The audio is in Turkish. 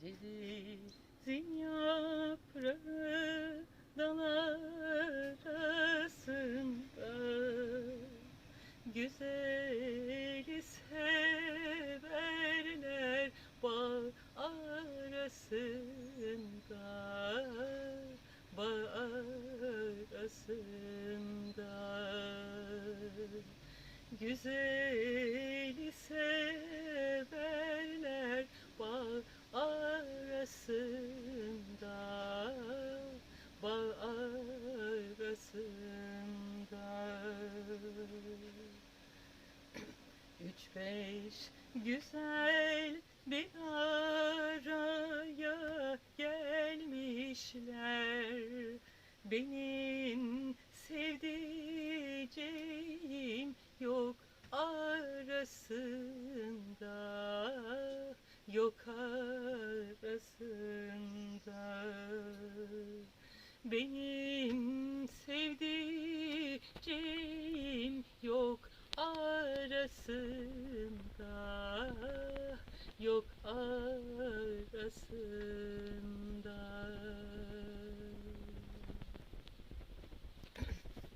Cevizin yaprağı dal arasında Güzeli severler bağ arasında Bağ arasında. Güzeli severler Üç beş güzel bir araya gelmişler. Benim sevdiceğim yok arasında Yok arasında. Benim sevdiceğim arasında Yok arasında